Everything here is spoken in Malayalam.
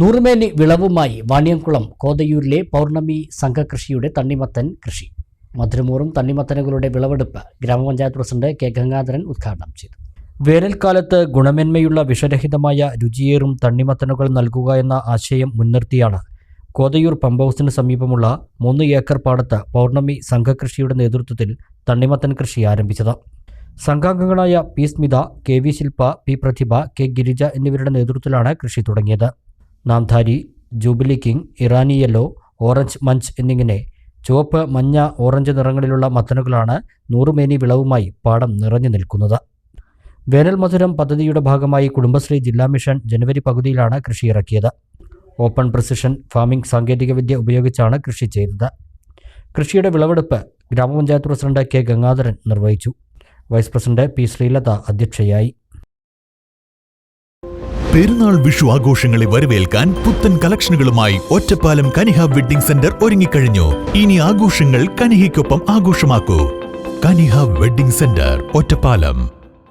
നൂറുമേനി വിളവുമായി വാണിയംകുളം കോതയൂരിലെ പൗർണമി സംഘകൃഷിയുടെ തണ്ണിമത്തൻ കൃഷി. മധുരമൂറും തണ്ണിമത്തനുകളുടെ വിളവെടുപ്പ് ഗ്രാമപഞ്ചായത്ത് പ്രസിഡന്റ് കെ ഗംഗാധരൻ ഉദ്ഘാടനം ചെയ്തു. വേനൽക്കാലത്ത് ഗുണമേന്മയുള്ള വിഷരഹിതമായ രുചിയേറും തണ്ണിമത്തനുകൾ നൽകുക എന്ന ആശയം മുൻനിർത്തിയാണ് കോതയൂർ പമ്പ് ഹൗസിന് സമീപമുള്ള മൂന്ന് ഏക്കർ പാടത്ത് പൗർണമി സംഘകൃഷിയുടെ നേതൃത്വത്തിൽ തണ്ണിമത്തൻ കൃഷി ആരംഭിച്ചത്. സംഘാംഗങ്ങളായ P Smitha K V Shilpa P Prathibha K Girija എന്നിവരുടെ നേതൃത്വത്തിലാണ് കൃഷി തുടങ്ങിയത്. Namdhari jubilee king Irani yellow orange munch എന്നിങ്ങനെ ചുവപ്പ് മഞ്ഞ ഓറഞ്ച് നിറങ്ങളിലുള്ള മത്തനുകളാണ് നൂറുമേനി വിളവുമായി പാടം നിറഞ്ഞു നിൽക്കുന്നത്. വേനൽ മധുരം പദ്ധതിയുടെ ഭാഗമായി കുടുംബശ്രീ ജില്ലാ മിഷൻ ജനുവരി പകുതിയിലാണ് കൃഷി ഇറക്കിയത്. ഓപ്പൺ പ്രിസിഷൻ ഫാമിംഗ് സാങ്കേതികവിദ്യ ഉപയോഗിച്ചാണ് കൃഷി ചെയ്തത്. കൃഷിയുടെ വിളവെടുപ്പ് ഗ്രാമപഞ്ചായത്ത് പ്രസിഡന്റ് കെ ഗംഗാധരൻ നിർവഹിച്ചു. വൈസ് പ്രസിഡന്റ് പി ശ്രീലത അധ്യക്ഷയായി. പെരുന്നാൾ വിഷു ആഘോഷങ്ങളെ വരവേൽക്കാൻ പുത്തൻ കളക്ഷനുകളുമായി ഒറ്റപ്പാലം കനിഹ വെഡ്ഡിംഗ് സെന്റർ ഒരുങ്ങിക്കഴിഞ്ഞു. ഇനി ആഘോഷങ്ങൾ കനിഹയ്ക്കൊപ്പം ആഘോഷമാക്കൂ. Kaniha wedding centre Ottapalam.